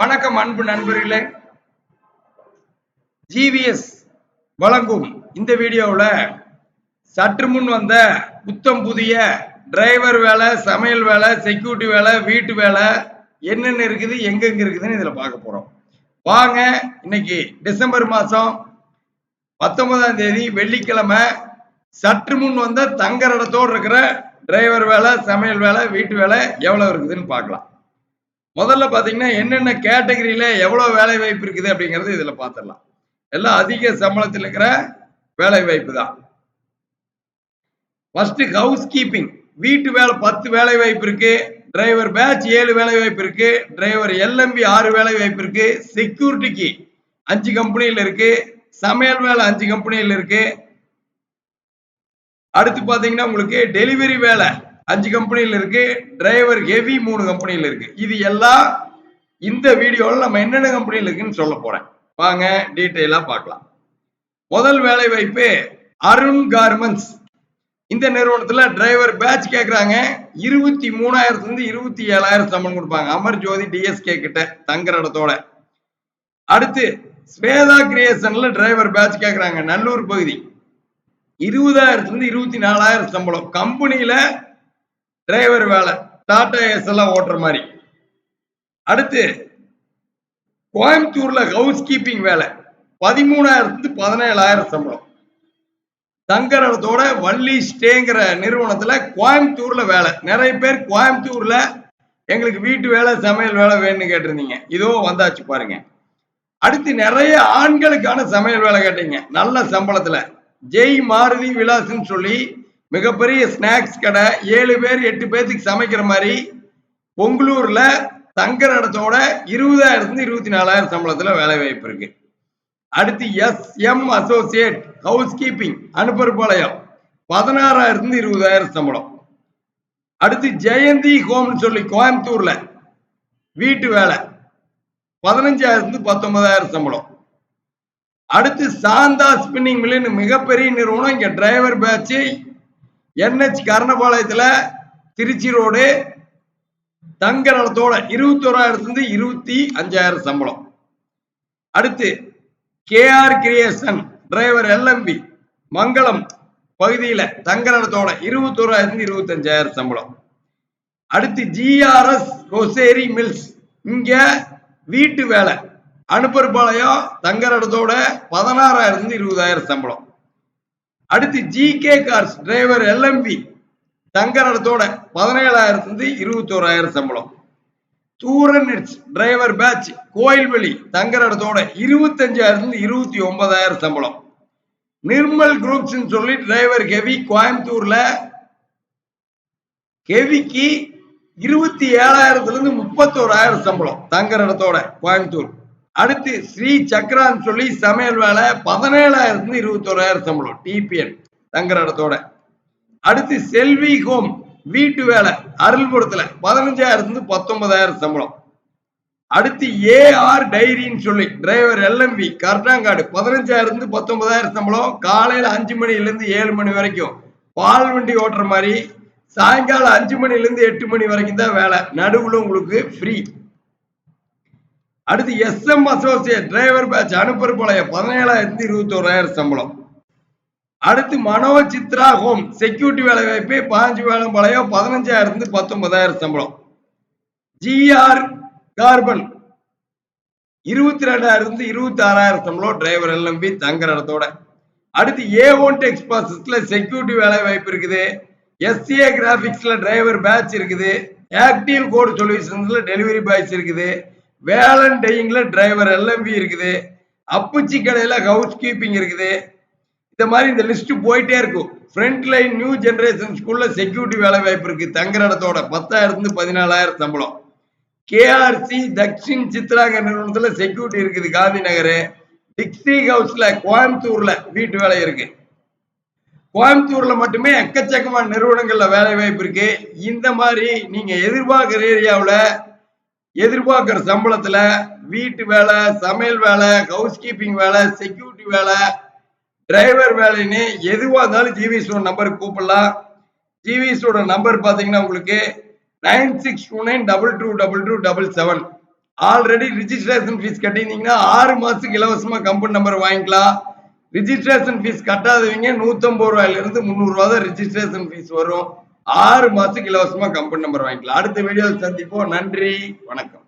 வணக்கம் அன்பு நண்பர்களே. ஜிவிஎஸ் வழங்கும் இந்த வீடியோவில் சற்று முன் வந்த புத்தம் புதிய டிரைவர் வேலை சமையல் வேலை செக்யூரிட்டி வேலை வீட்டு வேலை என்னென்ன இருக்குது எங்கெங்க இருக்குதுன்னு இதில் பார்க்க போகிறோம் வாங்க இன்னைக்கு டிசம்பர் மாதம் பத்தொன்பதாம் தேதி வெள்ளிக்கிழமை சற்று முன் வந்த தங்குற இடத்தோடு இருக்கிற டிரைவர் வேலை சமையல் வேலை வீட்டு வேலை எவ்வளோ இருக்குதுன்னு பார்க்கலாம். முதல்ல பார்த்தீங்கன்னா என்னென்ன கேட்டகரியில எவ்வளோ வேலை வாய்ப்பு இருக்குது அப்படிங்கிறது இதில் பார்த்துடலாம் எல்லாம் அதிக சம்பளத்தில் இருக்கிற வேலை வாய்ப்பு தான். ஃபர்ஸ்ட் ஹவுஸ் கீப்பிங் வீட்டு வேலை பத்து வேலை வாய்ப்பு இருக்கு. டிரைவர் பேட்ச் ஏழு வேலை வாய்ப்பு இருக்கு. டிரைவர் எல்எம்பி ஆறு வேலை வாய்ப்பு இருக்கு. செக்யூரிட்டிக்கு அஞ்சு கம்பெனியில் இருக்கு. சமையல் வேலை அஞ்சு கம்பெனியில் இருக்கு. அடுத்து பார்த்தீங்கன்னா உங்களுக்கு டெலிவரி வேலை. அஞ்சு கம்பெனியில் இருக்கு டிரைவர் ஹெவி மூணு கம்பெனியில் இருக்கு. இது எல்லாம் இந்த வீடியோவில் நம்ம என்னென்ன கம்பெனியில் இருக்குன்னு சொல்ல போறேன். வாங்க டீட்டெயிலாக பார்க்கலாம். முதல் வேலை வாய்ப்பு அருண் கார்மெண்ட்ஸ் இந்த நிறுவனத்தில் டிரைவர் பேட்ச் கேட்குறாங்க இருபத்தி மூணாயிரத்துலேருந்து இருபத்தி ஏழாயிரம் சம்பளம் கொடுப்பாங்க. அமர் ஜோதி டிஎஸ்கே கிட்ட தங்குற இடத்தோட. அடுத்து ஸ்வேதா கிரியேஷனில் டிரைவர் பேட்ச் கேட்குறாங்க நல்லூர் பகுதி. இருபதாயிரத்துலேருந்து இருபத்தி நாலாயிரம் சம்பளம். கம்பெனியில் டிரைவர் வேலை டாடா எஸ் எல்லாம் ஓட்டுற மாதிரி. அடுத்து கோயம்புத்தூர்ல ஹவுஸ் கீப்பிங் வேலை. பதிமூணாயிரத்து பதினேழாயிரம் சம்பளம். தங்கரத்தோட வள்ளி ஸ்டேங்கிற நிறுவனத்துல கோயம்புத்தூர்ல வேலை. நிறைய பேர் கோயம்புத்தூர்ல எங்களுக்கு வீட்டு வேலை சமையல் வேலை வேணும்னு கேட்டிருந்தீங்க. இதோ வந்தாச்சு பாருங்க. அடுத்து நிறைய ஆண்களுக்கான சமையல் வேலை கேட்டீங்க. நல்ல சம்பளத்துல. ஜெய் மாருதி விலாஸ்ன்னு சொல்லி மிகப்பெரிய ஸ்நாக்ஸ் கடை. ஏழு பேர் எட்டு பேர்த்துக்கு சமைக்கிற மாதிரி பொங்கலூர்ல தங்குற இடத்தோட இருபதாயிரத்துல இருபத்தி நாலாயிரம் சம்பளத்துல வேலை வாய்ப்பு இருக்கு. அடுத்து S M associate house keeping Anupparpalayam. பதினாறாயிரத்துல இருபதாயிரம் சம்பளம். அடுத்து ஜெயந்தி ஹோம்னு சொல்லி கோயம்புத்தூர்ல வீட்டு வேலை. பதினஞ்சாயிரத்து பத்தொன்பதாயிரம் சம்பளம். அடுத்து சாந்தா ஸ்பின்னிங் மில்லுன்னு மிகப்பெரிய நிறுவனம். இங்க டிரைவர் பேட்ச் என்ஹெச் கர்ணபாளையத்துல திருச்சி ரோடு தங்கரத்தோட இருபத்தி ஓராயிரத்துலேருந்து இருபத்தி அஞ்சாயிரம் சம்பளம். அடுத்து KR creation driver LMV Mangalam பகுதியில் தங்க நலத்தோட இருபத்தி அஞ்சாயிரம் சம்பளம். அடுத்து ஜிஆர்எஸ் ரொசேரி மில்ஸ் இங்கே வீட்டு வேலை அனுப்பர்பாளையம் தங்குற இடத்தோட பதினாறாயிரத்துலேருந்து இருபதாயிரம் சம்பளம். அடுத்து G K cars driver LMV தங்குற இடத்தோட பதினேழாயிரத்துல இருந்து இருபத்தோராயிரம் சம்பளம். தூரன் டிரைவர் பேட்ச் கோயில்வெளி தங்குற இடத்தோட இருபத்தஞ்சாயிரத்துல இருந்து இருபத்தி ஒன்பதாயிரம் சம்பளம். நிர்மல் குரூப்ஸ் சொல்லி டிரைவர் ஹெவி கோயம்புத்தூர்ல ஹெவிக்கு இருபத்தி ஏழாயிரத்துல இருந்து முப்பத்தோராயிரம் சம்பளம் தங்குற இடத்தோட கோயம்புத்தூர். அடுத்து ஸ்ரீ சக்கரான்னு சொல்லி சமையல் வேலை பதினேழாயிரத்துல இருபத்தோராயிரம் சம்பளம் டிபிஎன் தங்குற இடத்தோட அடுத்து செல்வி ஹோம் வீட்டு வேலை அருள்புரத்துல பதினஞ்சாயிரத்துல பத்தொன்பதாயிரம் சம்பளம். அடுத்து ஏஆர் டைரின்னு சொல்லி டிரைவர் எல்எம்பி பதினஞ்சாயிரம் இருந்து பத்தொன்பதாயிரம் சம்பளம் காலையில அஞ்சு மணில இருந்து ஏழு மணி வரைக்கும். பால் வண்டி ஓட்டுற மாதிரி சாயங்காலம் அஞ்சு மணில இருந்து எட்டு மணி வரைக்கும் தான் வேலை நடுவில் உங்களுக்கு ஃப்ரீ அடுத்து SM associate driver batch Anupparpalayam பதினேழாயிரத்தி இருபத்தோராயிரம் சம்பளம். அடுத்து மனோ சித்ரா ஹோம் செக்யூரிட்டி வேலை வாய்ப்பு பாஞ்சு வேலை பாளையம் பதினஞ்சாயிரத்து பத்தொன்பதாயிரம் சம்பளம். ஜிஆர் கார்பன் இருபத்தி ரெண்டாயிரத்து இருபத்தி ஆறாயிரம் சம்பளம் டிரைவர் எல்எம்பி தங்குற இடத்தோட. அடுத்து ஏ ஒன் டெக்ஸ் ப்ராசஸ்ல செக்யூரிட்டி வேலை வாய்ப்பு இருக்குது எஸ்சிஏ கிராபிக்ஸ்ல டிரைவர் பேட்ச் இருக்குது. ஆக்டிவ் கோடு சொல்யூஷன்ஸ்ல டெலிவரி பாய்ஸ் இருக்குது. வேலன் டெய்யிங்ல டிரைவர் எல்எம்பி இருக்குது. அப்புச்சி கடையில ஹவுஸ் கீப்பிங் இருக்குது. இந்த மாதிரி இந்த லிஸ்ட் போயிட்டே இருக்கும். ஃப்ரண்ட் லைன் நியூ ஜென்ரேஷன் ஸ்கூல்ல செக்யூரிட்டி வேலை வாய்ப்பு இருக்கு. தங்குற இடத்தோட பத்தாயிரத்துல பதினாலாயிரம் சம்பளம். கேஆர்சி தக்ஷின் சித்ராங்க நிறுவனத்துல செக்யூரிட்டி இருக்குது. காந்தி நகர். டிக்ஸி ஹவுஸ்ல கோயம்புத்தூர்ல வீட்டு வேலை இருக்கு. கோயம்புத்தூர்ல மட்டுமே எக்கச்சக்கமான நிறுவனங்கள்ல வேலை வாய்ப்பு இருக்கு. இந்த மாதிரி நீங்க எதிர்பார்க்கிற ஏரியாவில் எதிர்பார்க்கிற சம்பளத்துல வீட்டு வேலை சமையல் வேலை ஹவுஸ் கீப்பிங் வேலை செக்யூரிட்டி வேலை டிரைவர் வேலைன்னு எதுவாக இருந்தாலும் ஜிவிஎஸோட நம்பருக்கு கூப்பிடலாம். ஜிவிஎஸோட நம்பர் பார்த்தீங்கன்னா உங்களுக்கு nine six two nine double two double two double seven already registration fees கட்டியிருந்தீங்கன்னா ஆறு மாசத்துக்கு இலவசமா கம்பெனி நம்பர் வாங்கிக்கலாம். ரிஜிஸ்ட்ரேஷன் ஃபீஸ் கட்டாதவங்க நூத்தம்பது ரூபாயிலிருந்து முந்நூறு ரூபா தான் ரிஜிஸ்ட்ரேஷன் ஃபீஸ் வரும். ஆறு மாசத்துக்கு இலவசமா கம்பெனி நம்பர் வாங்கிக்கலாம். அடுத்த வீடியோ சந்திப்போம். நன்றி. வணக்கம்.